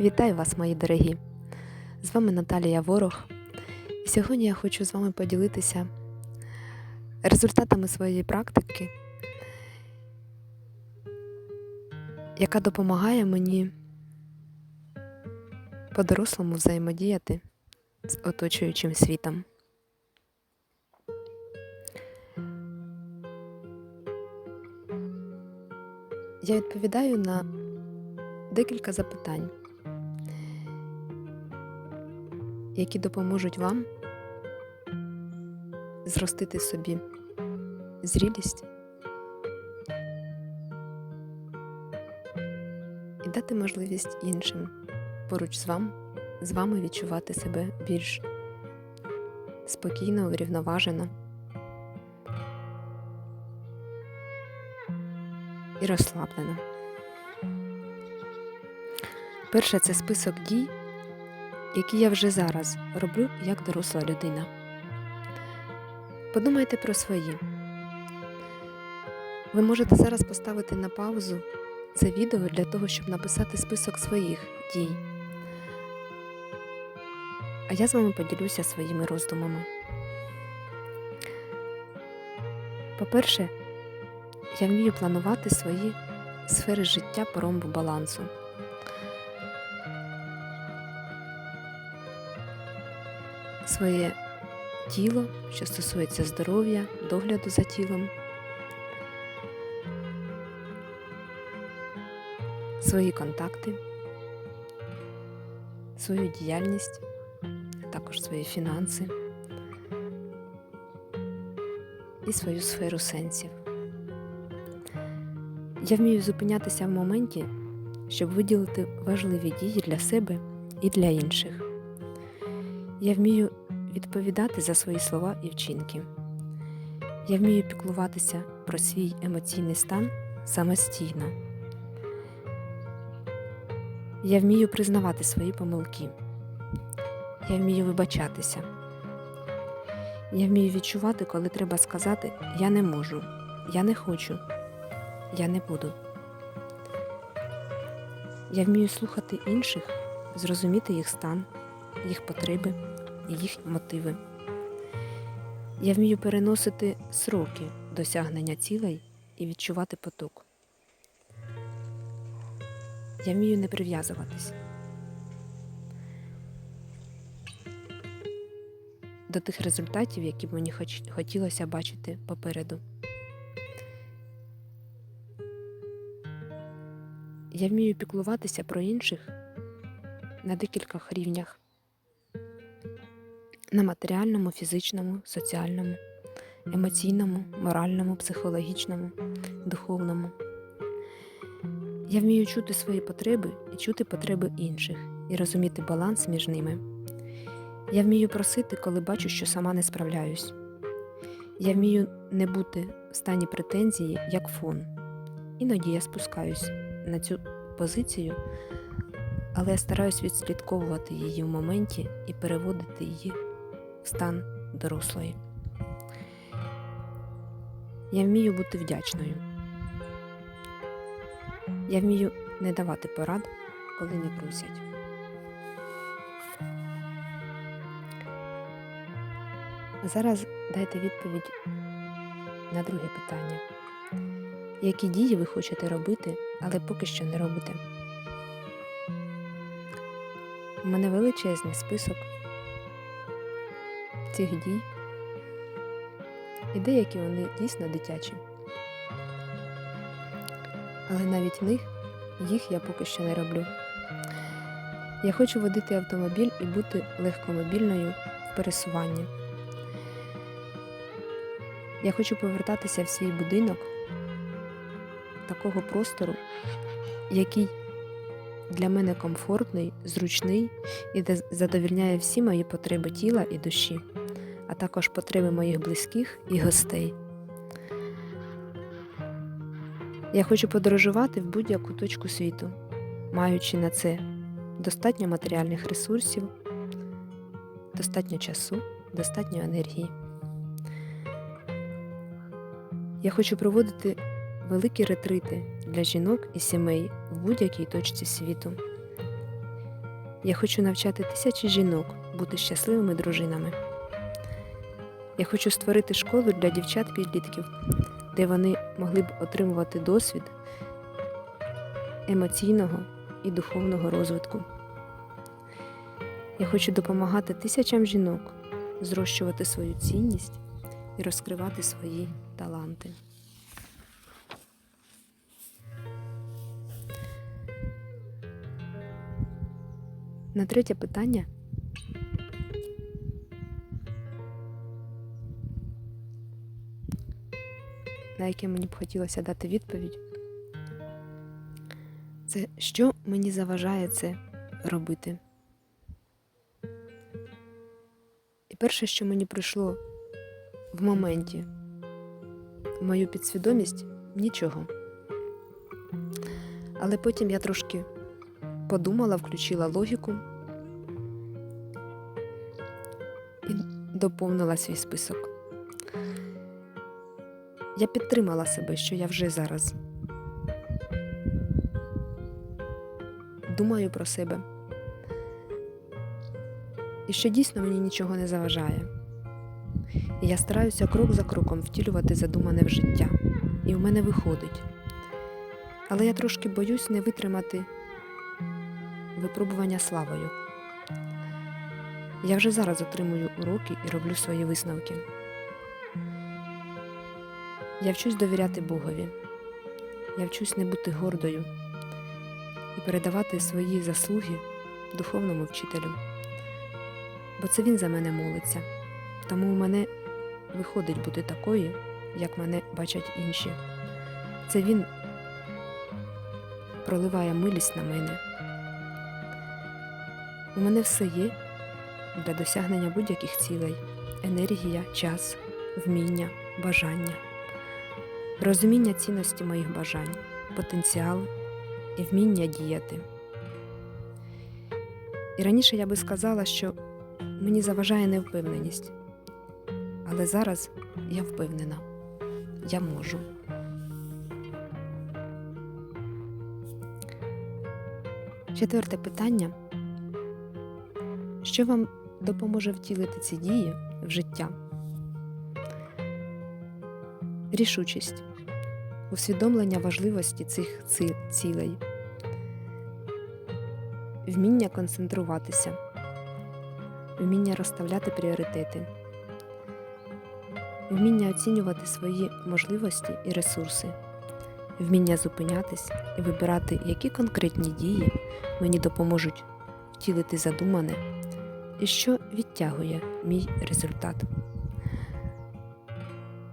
Вітаю вас, мої дорогі! З вами Наталія Ворог. Сьогодні я хочу з вами поділитися результатами своєї практики, яка допомагає мені по-дорослому взаємодіяти з оточуючим світом. Я відповідаю на декілька запитань, які допоможуть вам зростити собі зрілість і дати можливість іншим поруч з вами, з вами відчувати себе більш спокійно, врівноважено і розслаблено. Перше це список дій, які я вже зараз роблю як доросла людина. Подумайте про свої. Ви можете зараз поставити на паузу це відео для того, щоб написати список своїх дій. А я з вами поділюся своїми роздумами. По-перше, я вмію планувати свої сфери життя по ромбу балансу. Своє тіло, що стосується здоров'я, догляду за тілом, свої контакти, свою діяльність, а також свої фінанси і свою сферу сенсів. Я вмію зупинятися в моменті, щоб виділити важливі дії для себе і для інших. Я вмію відповідати за свої слова і вчинки. Я вмію піклуватися про свій емоційний стан самостійно. Я вмію признавати свої помилки. Я вмію вибачатися. Я вмію відчувати, коли треба сказати Я не можу, я не хочу, я не буду. Я вмію слухати інших, зрозуміти їх стан, їх потреби і їх мотиви. Я вмію переносити сроки досягнення цілей і відчувати поток. Я вмію не прив'язуватись до тих результатів, які б мені хотілося бачити попереду. Я вмію піклуватися про інших на декількох рівнях на матеріальному, фізичному, соціальному, емоційному, моральному, психологічному, духовному. Я вмію чути свої потреби і чути потреби інших і розуміти баланс між ними. Я вмію просити, коли бачу, що сама не справляюсь. Я вмію не бути в стані претензії як фон. Іноді я спускаюсь на цю позицію, але я стараюсь відслідковувати її в моменті і переводити її в стан дорослої. Я вмію бути вдячною. Я вмію не давати порад, коли не просять. Зараз дайте відповідь на друге питання. Які дії ви хочете робити, але поки що не робите? У мене величезний список цих дій, і деякі вони дійсно дитячі. Але навіть них, їх я поки що не роблю. Я хочу водити автомобіль і бути легкомобільною в пересуванні. Я хочу повертатися в свій будинок такого простору, який для мене комфортний, зручний і задовільняє всі мої потреби тіла і душі, а також потреби моїх близьких і гостей. Я хочу подорожувати в будь-яку точку світу, маючи на це достатньо матеріальних ресурсів, достатньо часу, достатньо енергії. Я хочу проводити великі ретрити для жінок і сімей в будь-якій точці світу. Я хочу навчати тисячі жінок бути щасливими дружинами. Я хочу створити школу для дівчат-підлітків, де вони могли б отримувати досвід емоційного і духовного розвитку. Я хочу допомагати тисячам жінок зрощувати свою цінність і розкривати свої таланти. На третє питання. На яке мені б хотілося дати відповідь. Це що мені заважає це робити? І перше, що мені прийшло в моменті в мою підсвідомість нічого. Але потім я трошки подумала, включила логіку і доповнила свій список. Я підтримала себе, що я вже зараз думаю про себе. І що дійсно мені нічого не заважає. І я стараюся крок за кроком втілювати задумане в життя. І в мене виходить. Але я трошки боюсь не витримати випробування славою. Я вже зараз отримую уроки і роблю свої висновки. Я вчусь довіряти Богові. Я вчусь не бути гордою і передавати свої заслуги духовному вчителю. Бо це він за мене молиться, тому у мене виходить бути такою, як мене бачать інші. Це він проливає милість на мене. У мене все є для досягнення будь-яких цілей: енергія, час, вміння, бажання, розуміння цінності моїх бажань, потенціал і вміння діяти. І раніше я би сказала, що мені заважає невпевненість, але зараз я впевнена, я можу. Четверте питання. Що вам допоможе втілити ці дії в життя? Рішучість, усвідомлення важливості цих цілей, вміння концентруватися, вміння розставляти пріоритети, вміння оцінювати свої можливості і ресурси, вміння зупинятись і вибирати, які конкретні дії мені допоможуть втілити задумане і що відтягує мій результат.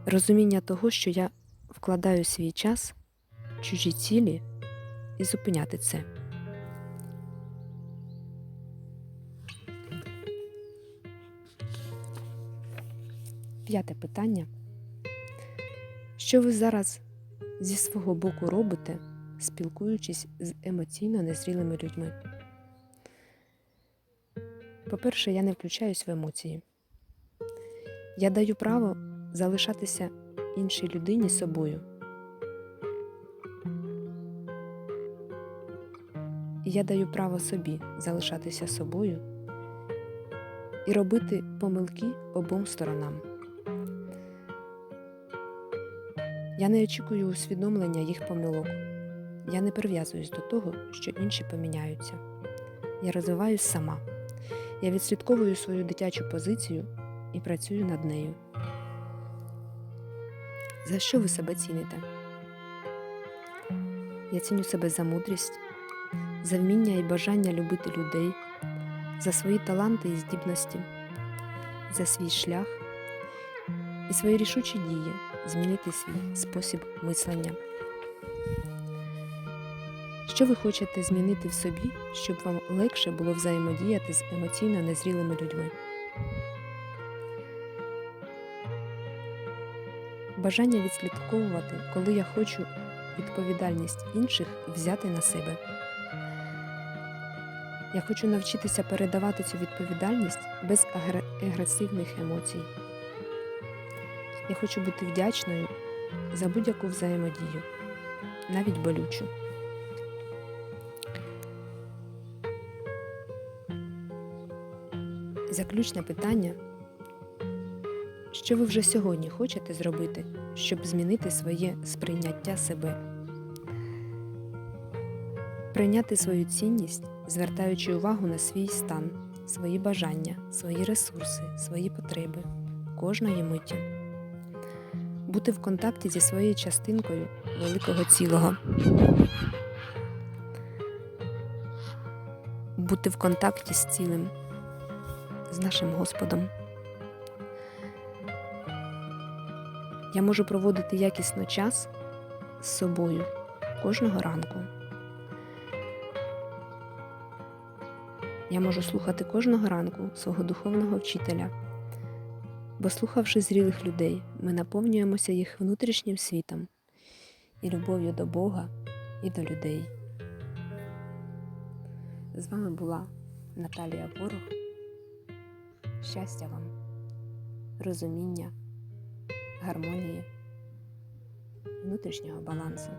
Розуміння того, що я вкладаю свій час, чужі цілі і зупиняти це. П'яте питання. Що ви зараз зі свого боку робите, спілкуючись з емоційно незрілими людьми? По-перше, я не включаюсь в емоції. Я даю право залишатися іншій людині собою. Я даю право собі залишатися собою і робити помилки обом сторонам. Я не очікую усвідомлення їх помилок. Я не прив'язуюсь до того, що інші поміняються. Я розвиваюсь сама. Я відслідковую свою дитячу позицію і працюю над нею. За що ви себе ціните? Я ціню себе за мудрість, за вміння і бажання любити людей, за свої таланти і здібності, за свій шлях і свої рішучі дії змінити свій спосіб мислення. Що ви хочете змінити в собі, щоб вам легше було взаємодіяти з емоційно незрілими людьми? Бажання відслідковувати, коли я хочу відповідальність інших взяти на себе. Я хочу навчитися передавати цю відповідальність без агресивних емоцій. Я хочу бути вдячною за будь-яку взаємодію, навіть болючу. Заключне питання. Що ви вже сьогодні хочете зробити, щоб змінити своє сприйняття себе? Прийняти свою цінність, звертаючи увагу на свій стан, свої бажання, свої ресурси, свої потреби кожної миті. Бути в контакті зі своєю частинкою великого цілого. Бути в контакті з цілим, з нашим Господом. Я можу проводити якісно час з собою кожного ранку. Я можу слухати кожного ранку свого духовного вчителя, бо слухавши зрілих людей, ми наповнюємося їх внутрішнім світом і любов'ю до Бога і до людей. З вами була Наталія Ворог. Щастя вам, розуміння, гармонії, внутрішнього балансу.